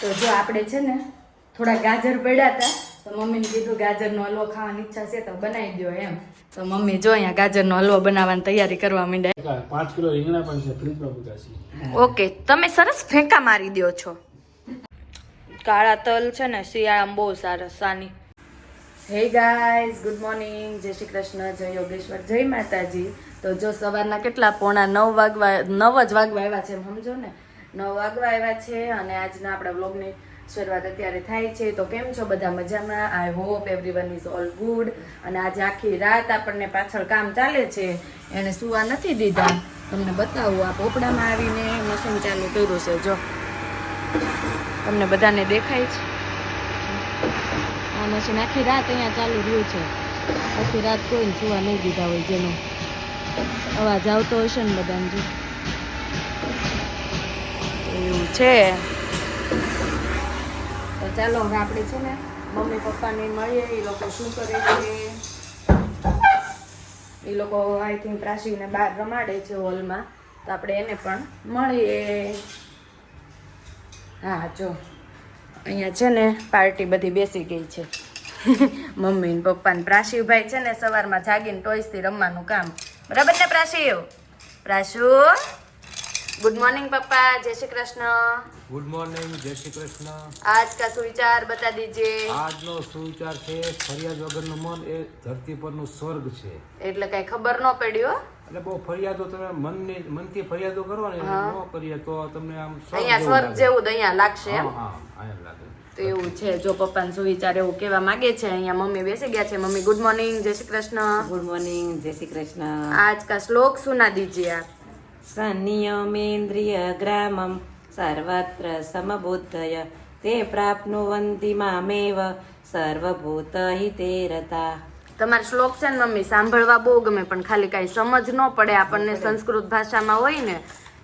તો જો આપણે છે ને થોડા ગાજર પડ્યા હતા તો મમ્મીને કીધું ગાજરનો હલવો ખાવાની ઈચ્છા છે તો બનાવી દો એમ. તો મમ્મી જો અહીંયા ગાજરનો હલવો બનાવવાની તૈયારી કરવા માંડ્યા. પાંચ કિલો રીંગણા પણ છે ફ્રીજમાં ઓકે તમે સરસ ફેંકા મારી દો છો. કાળા તલ છે ને શિયાળામાં બહુ સારા સાની. હે ગાઈઝ ગુડ મોર્નિંગ જય શ્રી કૃષ્ણ જય યોગેશ્વર જય માતાજી. તો જો સવારના કેટલા પોણા નવ વાગવા નવ જ વાગવા આવ્યા છે એમ સમજો ને? નવ વાગવા આવ્યા છે અને આજના આપણા વ્લોગની શરૂઆત અત્યારે થાય છે. તો કેમ છો બધા મજામાં? I hope everyone is all good અને આજે આખી રાત આપણને પાછળ કામ ચાલે છે. એને સુવા નથી દીધા. તમને બતાવું, આ પોપડામાં આવીને મશીન ચાલુ કર્યું છે. જો. તમને બધાને દેખાય છે. આ મશીન આખી રાત અહીંયા ચાલુ રહ્યું છે. આખી રાત કોઈને સુવા નહીં દીધા હોય જેનો અવાજ આવતો હશે ને બધાને જો. છે. તો ચાલો હવે આપણે છે ને મમ્મી પપ્પાને મળીએ એ લોકો શું કરે છે એ લોકો આઈ થિંક પ્રાસીને બહાર રમાડે છે હોલમાં. તો આપણે એને પણ મળીએ. હા, જો. અહીંયા છે ને પાર્ટી બધી બેસી ગઈ છે. મમ્મી ને પપ્પા ને પ્રાશિવભાઈ છે ને સવારમાં જાગીને ટોયસથી રમવાનું કામ. બરાબર ને પ્રાશિવ? પ્રાશુ? ગુડ મોર્નિંગ પપ્પા જય શ્રી કૃષ્ણ ગુડ મોર્નિંગ જય શ્રી કૃષ્ણ आज का सुविचार बता दीजिए આજનો સુવિચાર છે ફરિયાદ વગરનું મન એ ધરતી પરનું સ્વર્ગ છે એટલે કઈ ખબર ન પડ્યો એટલે બહુ ફરિયાદો તમે મનની મનથી ફરિયાદો કરો ને ન કરીએ તો તમને આમ સ્વર્ગ અહીંયા સ્વર્ગ જેવું લાગે. જેવું જ અહીંયા લાગશે એમ હા હા અહીંયા લાગે તો એવું છે જો પપ્પાનો સુવિચાર એવું કહેવા માંગે છે અહીંયા મમ્મી બેસી ગયા છે મમ્મી ગુડ મોર્નિંગ જય શ્રી કૃષ્ણ ગુડ મોર્નિંગ જય શ્રી કૃષ્ણ आज का श्लोक सुना दीजिए आप સંનિયમેન્દ્રિય ગ્રામમ સર્વત્ર સમબુદ્ધય તે પ્રાપ્નુવંતિ મામેવ સર્વભૂત હિતે રતા તમારો શ્લોક છે ને મમ્મી સાંભળવા બહુ ગમે પણ ખાલી કાંઈ સમજ ન પડે આપણને સંસ્કૃત ભાષામાં હોય ને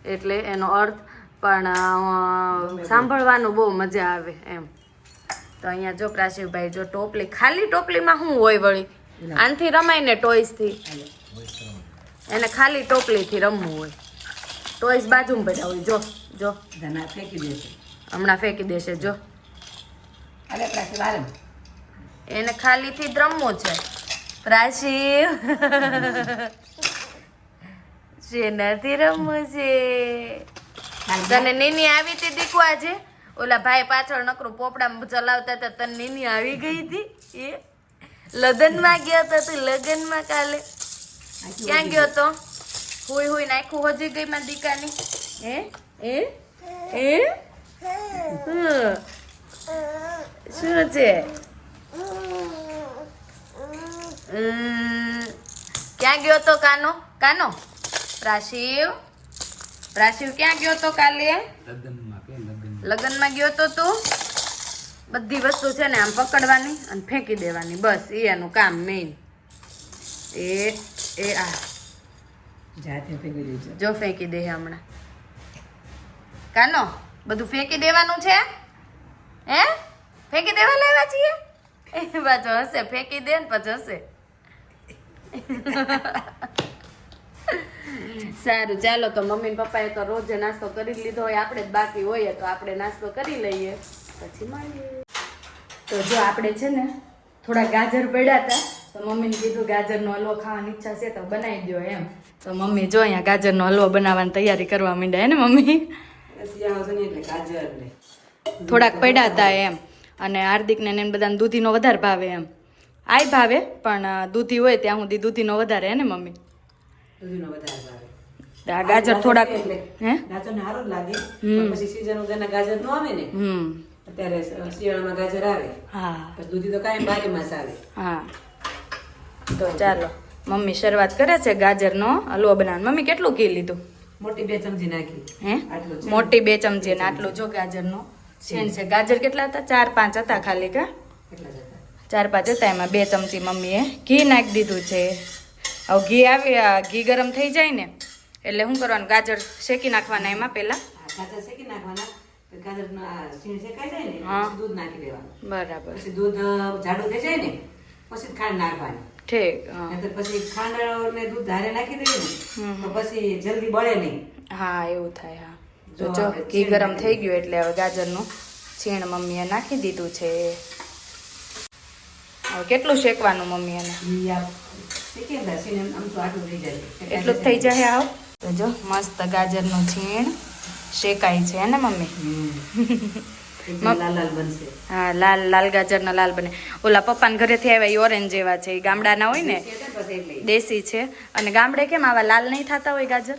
એટલે એનો અર્થ પણ સાંભળવાનું બહુ મજા આવે એમ. તો અહીંયા જો પ્રાશિવભાઈ જો ટોપલી ખાલી ટોપલીમાં શું હોય વળી? આનથી રમાય ને ટોયસથી એને ખાલી ટોપલીથી રમવું હોય. ટોયસ બાજુમાં પડ્યા હોય. જો જો. ધના ફેંકી દેશે. હમણાં ફેંકી દેશે જો. એને ખાલીથી જ રમવું છે. પ્રાશિવ જેનાથી રમવું છે? તને નીની આવી હતી દીકુ આજે? ઓલા ભાઈ પાછળ નકરું પોપડા ચલાવતા હતા તને નીની આવી ગઈ હતી? એ? લગ્નમાં ગયો હતા તું લગ્નમાં કાલે. ક્યાં ગયો તો? હુઈ હોય નાખું હજી ગઈ માં દીકાની. હે? એ એ. શું છે? ક્યાં ગયો તો કાનો? કાનો? પ્રાશિવ? પ્રાશિવ ક્યાં ગયો તો કાલે? લગ્નમાં લગ્ન લગ્નમાં? ગયો તો તું? બધી વસ્તુ છે ને આમ પકડવાની અને ફેંકી દેવાની. બસ એ એનું કામ મેઇન એ એ આ. જો ફેંકી દે હમણાં. કાનો, બધું ફેંકી દેવાનું છે? હે? ફેંકી દેવા લેવા છીએ? એ પાછો હશે, ફેંકી દે ને પછી હશે. સારું, ચાલો તો મમ્મી પપ્પાએ તો રોજે નાસ્તો કરી લીધો હોય, આપણે જ બાકી હોઈએ, તો આપણે નાસ્તો કરી લઈએ. પછી મળીએ. તો જો આપણે છે ને થોડા ગાજર પડ્યા હતા, તો મમ્મીને કીધું ગાજરનો હલવો ખાવાની ઈચ્છા છે, તો બનાવી દો એમ. તો મમ્મી જો અહીંયા ગાજરનો હલવો બનાવવાની તૈયારી કરવા માંડ્યા હે ને મમ્મી? થોડાક પડ્યા હતા એમ. અને હાર્દિકને ને એને બધાને દૂધીનો વધારે ભાવે એમ. આય ભાવે પણ દૂધી હોય ત્યાં સુધી દૂધીનો વધારે હે ને મમ્મી? દૂધીનો વધારે ભાવે. આ ગાજર થોડાક હે? ગાજર સારું લાગે. પછી સીઝન વગરના ગાજર નો આવે ને હમ. અત્યારે શિયાળામાં ગાજર આવે. હા. પછી દૂધી તો કાંઈ બારે માસ આવે. હા. તો ચાલો. મમ્મી શરૂઆત કરે છે ગાજરનો હલવો બનાવવાનો. મમ્મી કેટલું ઘી લીધું? મોટી બે ચમચી નાખી. હે? મોટી બે ચમચી ને આટલું જો ગાજરનો. છેન છે ગાજર કેટલા હતા? ચાર પાંચ હતા ખાલી કા? ચાર પાંચ હતા એમાં બે ચમચી મમ્મીએ ઘી નાખી દીધું છે. હવે ઘી આવી ઘી ગરમ થઈ જાય ને એટલે શું કરવાનું? ગાજર શેકી નાખવાના એમાં પહેલાં? ગાજર શેકી નાખવાના. બરાબર. પછી દૂધ જાડું થઈ જાય ને પછી ખાંડ નાખવાની. ઠીક પછી ખાંડ ને દૂધ ધારે નાખી દેવું તો પછી જલ્દી બળે નહીં. હા એવું થાય હા. જો ઘી ગરમ થઈ ગયું એટલે હવે ગાજરનું છીણ મમ્મીએ નાખી દીધું છે. હવે કેટલું શેકવાનું મમ્મી એને એટલું જ થઈ જાય આવ તો જો મસ્ત ગાજરનું છીણ શેકાય છે ને મમ્મી? હા લાલ લાલ ગાજરના લાલ બને. ઓલા પપ્પાના ઘરેથી આવ્યા એ ઓરેન્જ જેવા છે એ ગામડાના હોય ને દેશી છે. અને ગામડે કેમ આવા લાલ નહીં થતા હોય ગાજર?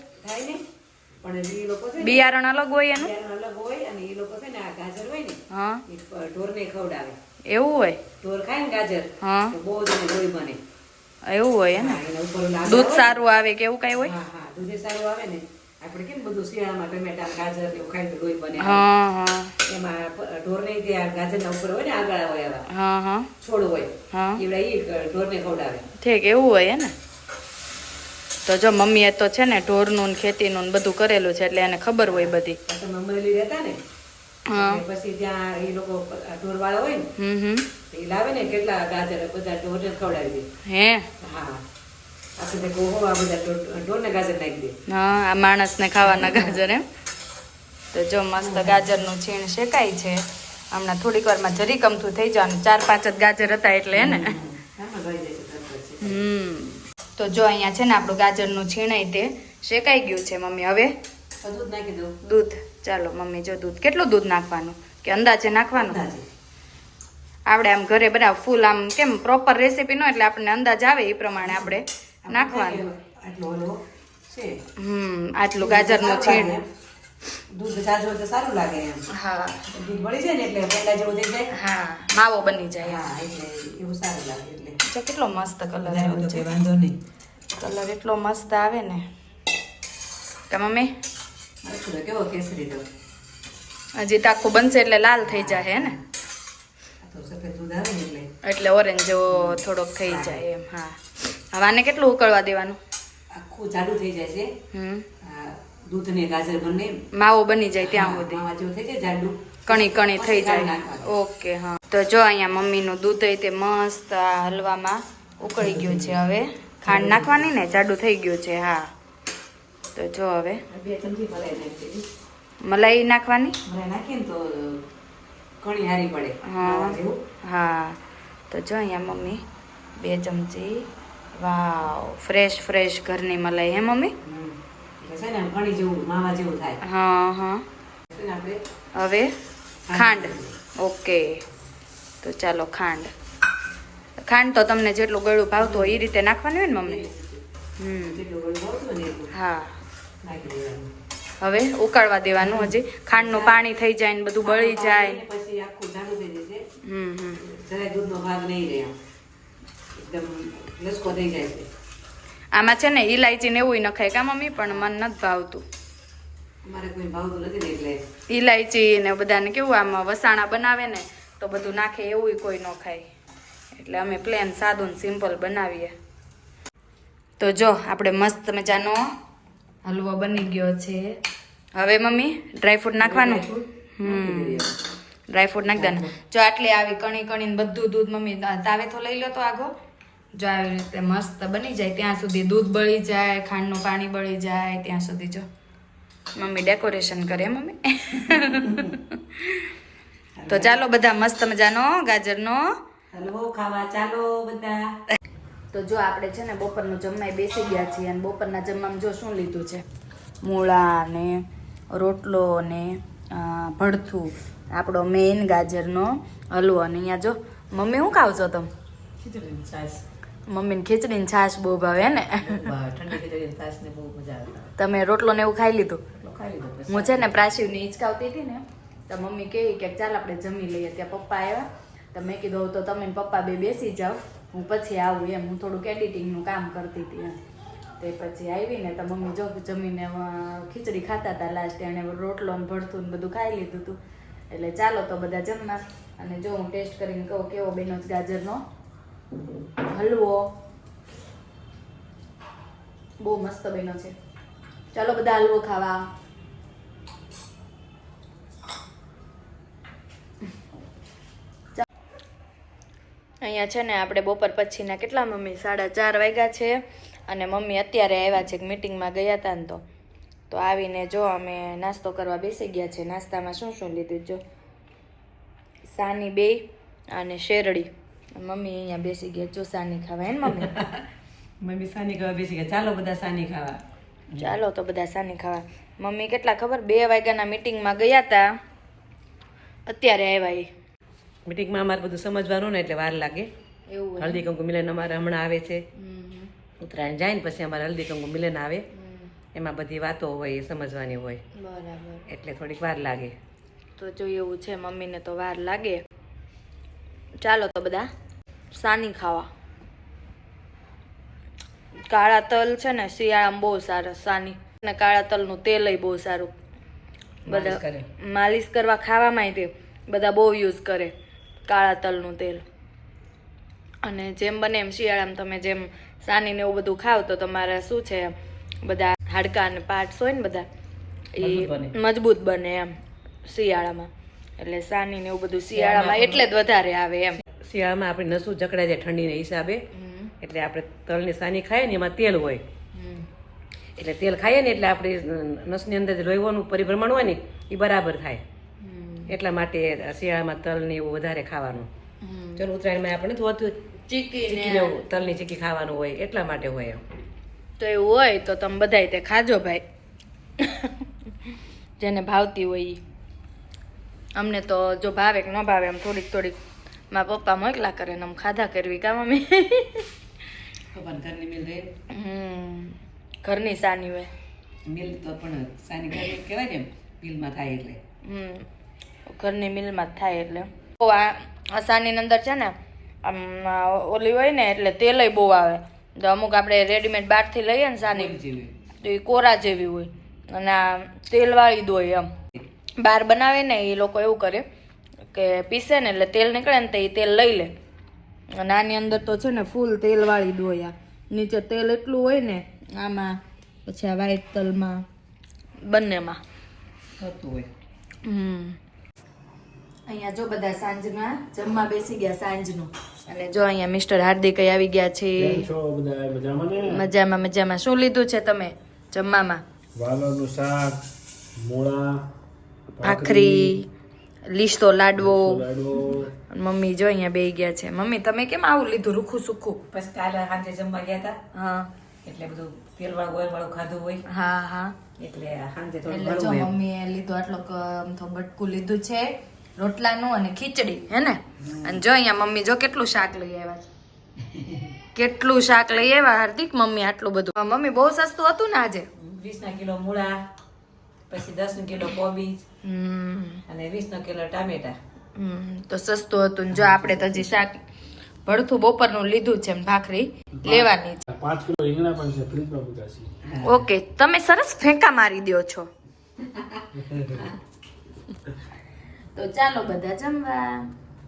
બિયારણ અલગ હોય એનું? બિયારણ અલગ હોય અને એ લોકો છે ને આ ગાજર હોય ને હા. એવું હોય? ઢોર ખાય ને ગાજર હા. બહુ જ બને. એવું હોય ને? દૂધ સારું આવે કે એવું કઈ હોય? હા સારું આવે ને. આપણે કેમ બધું શિયાળામાં ટમેટા ગાજર ને એવું લોહી બને એમાં ઢોરને આ ગાજરના ઉપર હોય ને આગળ હોય હા છોડ હોય. એવડા ઈ ઢોરને ખવડાવે. ઠીક એવું હોય ને તો જો મમ્મીએ તો છે ને ઢોરનું ને ખેતીનું ને બધું કરેલું છે એટલે એને ખબર હોય બધી. તમે અમરેલી રહેતા ને? પછી ત્યાં એ લોકો ઢોર વાળા હોય ને એ લાવે ને કેટલા ગાજર બધા ઢોરને ખવડાવી દે. હે? હા. હા આ માણસને ખાવાના ગાજર એમ. તો જો મસ્ત ગાજરનું છીણ શેકાય છે. હમણાં થોડીક વારમાં જરી કમથું થઈ જવાનું. ચાર પાંચ જ ગાજર હતા એટલે એને. હમ તો જો અહીંયા છે ને આપણું ગાજરનું છીણાય તે શેકાઈ ગયું છે મમ્મી. હવે? દૂધ ચાલો મમ્મી જો દૂધ. કેટલું દૂધ નાખવાનું? કે અંદાજે નાખવાનું. આપણે આમ ઘરે બધા ફૂલ આમ કેમ પ્રોપર રેસીપી નો એટલે આપણને અંદાજ આવે એ પ્રમાણે આપણે નાખવાનું. આટલો છે. હમ આટલું ગાજરનો છીણ. દૂધ જાજુ તો સારું લાગે એમ. હા. દૂધ બળી જાય ને એટલે પહેલા જેવું થઈ જાય? હા માવો બની જાય. હા એટલે એવું સારું લાગે એટલે. જો કેટલો મસ્ત કલર વધારે છે. વાંધો નહીં. કલર એટલો મસ્ત આવે ને. કે મમ્મી? કેવો કેસરી તો? હજી તો આખું બનશે એટલે લાલ થઈ જાય હે ને? સફેદ દૂધ આવે ને એટલે. એટલે ઓરેન્જ જેવો થોડોક થઈ જાય એમ હા. હવે આને કેટલું ઉકળવા દેવાનું? આખું જાડું થઈ જાય છે. હમ. દૂધ ને ગાજર બંને. માવો બની જાય ત્યાં સુધી. માવા જેવું થઈ જાય જાડું. કણી કણી થઈ જાય. ઓકે હા. તો જો અહીંયા મમ્મીનું દૂધ તે મસ્ત આ હલવામાં ઉકળી ગયું છે હવે. ખાંડ નાખવાની ને જાડું થઈ ગયું છે હા. તો જો હવે. મલાઈ નાખવાની? મલાઈ તો ઘણી હારી પડે. હા. હા. તો જો અહીંયા મમ્મી બે ચમચી વાવ ફ્રેશ ફ્રેશ ઘરની મલાઈ હે મમ્મી? છે ને ઘણી જેવું માવા જેવું થાય. હા હા. હવે ખાંડ ઓકે. તો ચાલો ખાંડ. ખાંડ તો તમને જેટલું ગળું ભાવતું હોય એ રીતે નાખવાની હોય ને મમ્મી? હમ. હા. હવે ઉકાળવા દેવાનું હજી. ખાંડનું પાણી થઈ જાય ને બધું બળી જાય. પછી આખું ચાલુ થઈ જશે. હમ હમ. જરાય દૂધનો ભાગ નહીં રહે આમ. એકદમ લસકો થઈ જાય છે. આમાં છે ને ઇલાયચી ને એવું નખાય કા મમ્મી પણ મને નથી ભાવતું. અમારે કોઈ ભાવતું નથી ને એટલે. ઇલાયચી ને બધાને કેવું આમ વસાણા બનાવે ને તો બધું નાખે એવું કોઈ ન ખાય એટલે અમે પ્લેન સાદું ને સિમ્પલ બનાવીએ. તો જો આપણે મસ્ત મજાનો હલવો બની ગયો છે. હવે મમ્મી ડ્રાયફ્રૂટ નાખવાનું? હમ. ડ્રાયફ્રૂટ નાખી દેવાનું. જો આટલી આવી કણી કણીને બધું દૂધ મમ્મી તા- તાવેથો લઈ લો તો આગો. જો આવી રીતે મસ્ત બની જાય. ત્યાં સુધી દૂધ બળી જાય ખાંડનું પાણી બળી જાય ત્યાં સુધી જો. મમ્મી ડેકોરેશન કરે મમ્મી. તો ચાલો બધા મસ્ત મજાનો ગાજરનો. હલવો ખાવા ચાલો બધા. તો જો આપણે છે ને બપોરનું જમવાય બેસી ગયા છીએ અને બપોરના જમવામાં જો શું લીધું છે? મૂળા ને રોટલો ને ભડથું. આપણો મેઇન ગાજરનો હલવો. અને અહીંયા જો મમ્મી શું ખાવ છો તમે? ખીચડી છાશ. મમ્મીને ખીચડીની છાશ બહુ ભાવે ને? તમે રોટલો ને એવું ખાઈ લીધું? હું છે ને પ્રાશિવને હિંચકાવતી હતી ને તો મમ્મી કહે કે ચાલ આપણે જમી લઈએ. ત્યાં પપ્પા આવ્યા. તો મેં કીધું તો તમે પપ્પા બે બેસી જાઓ. હું પછી આવું એમ. હું થોડુંક એડિટિંગનું કામ કરતી હતી એમ. તે પછી આવી ને તો મમ્મી જો જમીને ખીચડી ખાતા હતા લાસ્ટ એણે રોટલો ને ભરતું ને બધું ખાઈ લીધું હતું એટલે ચાલો તો બધા જમવા અને જો હું ટેસ્ટ કરીને કહું કેવો બેનો જ ગાજરનો? હલવો. બહુ મસ્ત બન્યો છે. ચાલો બધા હલવો ખાવા. અહીંયા છે ને આપણે બપોર પછીના કેટલા મમ્મી? સાડા ચાર વાગ્યા છે અને મમ્મી અત્યારે આવ્યા છે મિટિંગમાં ગયા હતા ને તો. તો આવીને જો અમે નાસ્તો કરવા બેસી ગયા છે. નાસ્તામાં શું શું લીધું જો? સાની બે અને શેરડી. મમ્મી અહીંયા બેસી ગયા જો સાની ખાવા એને મમ્મી? મમ્મી સાની ખાવા બેસી ગયા. ચાલો બધા સાની ખાવા. ચાલો તો બધા સાની ખાવા. મમ્મી કેટલા ખબર? બે વાગ્યાના મિટિંગમાં ગયા હતા અત્યારે આવ્યા એ. મિટિંગમાં અમારે બધું સમજવાનું ને એટલે વાર લાગે. એવું હલ્દી કંકુ મિલન અમારે હમણાં આવે છે. ઉત્તરાયણ જાય ને પછી અમારે હલ્દી કંકુ મિલન આવે. એમાં બધી વાતો હોય એ સમજવાની હોય. બરાબર. એટલે થોડીક વાર લાગે. તો જો એવું છે મમ્મીને તો વાર લાગે. ચાલો તો બધા. સાની ખાવા. કાળા તલ છે ને શિયાળામાં બહુ સારા સાની. અને કાળા તલનું તેલ બહુ સારું. માલિશ બધા માલિશ કરવા ખાવામાં તે. બધા બહુ યુઝ કરે કાળા તલનું તેલ. અને જેમ બને એમ શિયાળામાં તમે જેમ સાની ને એવું બધું ખાવ તો તમારે શું છે બધા હાડકા અને પાર્ટ્સ હોય ને બધા એ મજબૂત બને. એમ શિયાળામાં. એટલે સાની ને એવું બધું શિયાળામાં એટલે જ વધારે આવે એમ. શિયાળામાં આપણી નસું જકડાય જાય ઠંડીના હિસાબે. એટલે આપણે તલની સાની ખાઈએ ને એમાં તેલ હોય. એટલે તેલ ખાઈએ ને એટલે આપણી નસની અંદર જે લોહીવાનું પરિભ્રમણ હોય ને એ બરાબર થાય. એટલા માટે શિયાળામાં તલ ને એવું વધારે ખાવાનું. ચલો ઉત્તરાયણમાં આપણે થોડું ચીકી તલની ચીકી ખાવાનું હોય એટલા માટે હોય એમ. તો એવું હોય તો તમે બધાય તે ખાજો ભાઈ. જેને ભાવતી હોય અમને તો જો ભાવે કે ન ભાવે એમ થોડીક થોડીક મારા પપ્પા મોકલા કરે ને ખાધા કરવી કા મમ્મી? ઘરની મિલ રહે? હમ ઘરની સાની હોય. મિલ તો પણ સાની ઘરની કહેવાય ને મિલમાં થાય એટલે. હમ ઘરની મિલમાં થાય એટલે. આ સાની અંદર છે ને આમ ઓલી હોય ને એટલે તેલય બહુ આવે. તો અમુક આપણે રેડીમેડ બહારથી લઈએ ને સાની તો એ કોરા જેવી હોય. અને આ તેલવાળી દોય એમ. બહાર બનાવે ને એ લોકો એવું કરે કે પીસે ને એટલે તેલ નીકળે ને તો એ તેલ લઈ લે. અને આની અંદર તો છે ને ફૂલ તેલવાળી આ. નીચે તેલ એટલું હોય ને આમાં પછી આ વ્હાઈટ તલમાં બંનેમાં. થતું હોય. હમ. અહીંયા જો બધા સાંજના જમવા બેસી ગયા સાંજનું. અને જો અહીંયા મિસ્ટર હાર્દિક આવી ગયા છે. મજામાં મજામાં શું લીધું છે તમે જમવામાં? વાલોનું શાક મૂળા ભાખરી. લીસતો લાડવો. મમ્મી જો અહીંયા બેહી ગયા છે. મમ્મી તમે કેમ આવું લીધું? રૂખું સુખું? પછી કાલે સાંજે જમવા ગયા હતા હા. એટલે બધું તેલ વાળું ઓઇલ વાળું ખાધું હોય. હા હા. એટલે સાંજે થોડું એટલે જો. મમ્મીએ લીધું આટલો તો બટકું લીધું છે રોટલાનું અને ખીચડી હે ને? અને જો અહીંયા મમ્મી જો કેટલું શાક લઈ આવ્યા છે. કેટલું શાક લઈ આવ્યા હાર્દિક? મમ્મી આટલું બધું. મમ્મી બહુ સસ્તું હતું ને આજે? વીસ ના કિલો મૂળા પછી દસ કિલો કોબીજ અને વીસ નો કિલો ટામેટા. હમ, તો સસ્તું હતું ને જો આપણે તો હજી શાક ભડથું બપોરનું લીધું છે ને ભાખરી લેવાની છે. પાંચ કિલો રીંગણા પણ છે ફ્રીજમાં મૂક્યા છે ઓકે તમે સરસ ફેંકા મારી દ્યો છો. તો ચાલો બધા જમવા.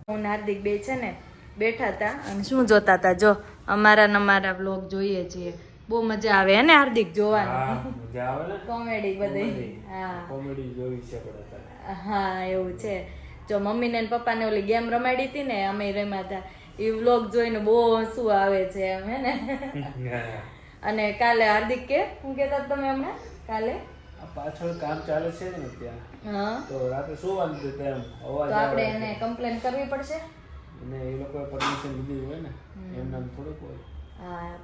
હું નાર્દિક હાર્દિક બે છે ને બેઠા હતા અને શું જોતા હતા? જો અમારા ને અમારા બ્લોગ જોઈએ છીએ. બહુ મજા આવે હે ને હાર્દિક જોવાની? મજા આવે ને? કોમેડી બધી. હા. કોમેડી જોઈ છે પણ હા એવું છે. જો મમ્મી ને પપ્પાને ઓલી ગેમ રમાડી હતી ને અમે રમ્યા હતા. એ વ્લોગ જોઈને બહુ હસવું આવે છે એમ હે ને? અને કાલે હાર્દિક કે? હું કહેતા તમે હમણાં? કાલે? પાછળ કામ ચાલે છે ને ત્યાં. હા. તો રાતે સુવાનું હતું તેમ અવાજ તો આપણે એને કમ્પ્લેન કરવી પડશે? અને એ લોકોએ પરમિશન લીધી હોય ને. એમનામ થોડુંક હોય.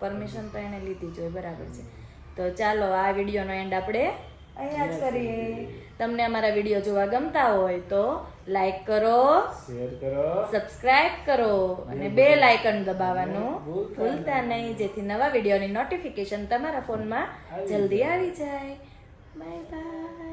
પરમિશન તો એને લીધી જ હોય બરાબર છે. તો ચાલો આ વિડીયોનો એન્ડ આપણે અહીંયા જ કરીએ. તમને અમારા વીડિયો જોવા ગમતા હોય તો લાઈક કરો શેર કરો. સબસ્ક્રાઇબ કરો અને બે લાઇકન દબાવવાનું ભૂલતા નહીં. જેથી નવા વિડીયોની નોટિફિકેશન તમારા ફોનમાં જલ્દી આવી જાય. Bye bye